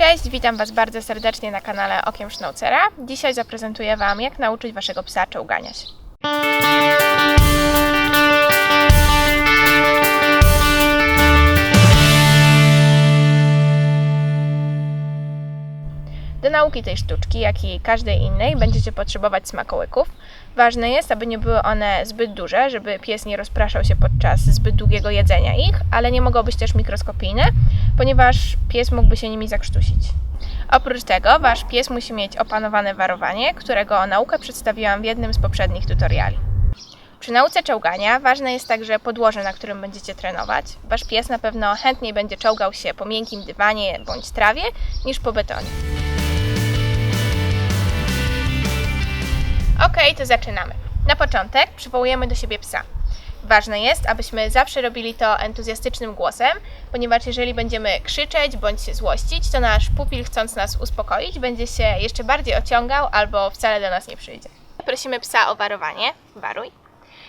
Cześć, witam Was bardzo serdecznie na kanale Okiem Schnaucera. Dzisiaj zaprezentuję Wam, jak nauczyć Waszego psa czołgania Do nauki tej sztuczki, jak i każdej innej, będziecie potrzebować smakołyków. Ważne jest, aby nie były one zbyt duże, żeby pies nie rozpraszał się podczas zbyt długiego jedzenia ich, ale nie mogą być też mikroskopijne, ponieważ pies mógłby się nimi zakrztusić. Oprócz tego, wasz pies musi mieć opanowane warowanie, którego naukę przedstawiłam w jednym z poprzednich tutoriali. Przy nauce czołgania ważne jest także podłoże, na którym będziecie trenować. Wasz pies na pewno chętniej będzie czołgał się po miękkim dywanie bądź trawie niż po betonie. Ok, to zaczynamy. Na początek przywołujemy do siebie psa. Ważne jest, abyśmy zawsze robili to entuzjastycznym głosem, ponieważ jeżeli będziemy krzyczeć bądź się złościć, to nasz pupil, chcąc nas uspokoić, będzie się jeszcze bardziej ociągał albo wcale do nas nie przyjdzie. Prosimy psa o warowanie. Waruj.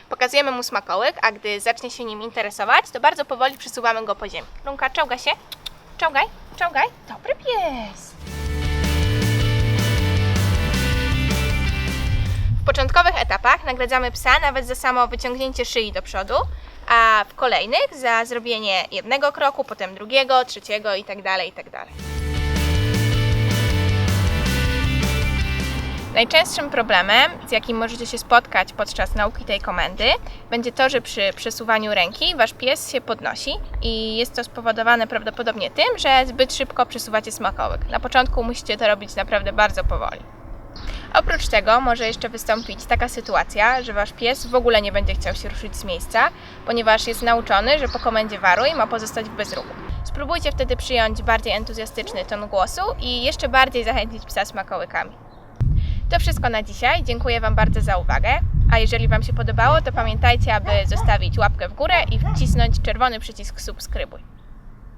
Pokazujemy mu smakołyk, a gdy zacznie się nim interesować, to bardzo powoli przesuwamy go po ziemi. Lunka, czołga się. Czołgaj, czołgaj. Dobry pies. Początkowych etapach nagradzamy psa nawet za samo wyciągnięcie szyi do przodu, a w kolejnych za zrobienie jednego kroku, potem drugiego, trzeciego itd. itd. Najczęstszym problemem, z jakim możecie się spotkać podczas nauki tej komendy, będzie to, że przy przesuwaniu ręki wasz pies się podnosi i jest to spowodowane prawdopodobnie tym, że zbyt szybko przesuwacie smakołyk. Na początku musicie to robić naprawdę bardzo powoli. Oprócz tego może jeszcze wystąpić taka sytuacja, że wasz pies w ogóle nie będzie chciał się ruszyć z miejsca, ponieważ jest nauczony, że po komendzie waruj ma pozostać w bezruchu. Spróbujcie wtedy przyjąć bardziej entuzjastyczny ton głosu i jeszcze bardziej zachęcić psa smakołykami. To wszystko na dzisiaj. Dziękuję Wam bardzo za uwagę. A jeżeli Wam się podobało, to pamiętajcie, aby zostawić łapkę w górę i wcisnąć czerwony przycisk subskrybuj.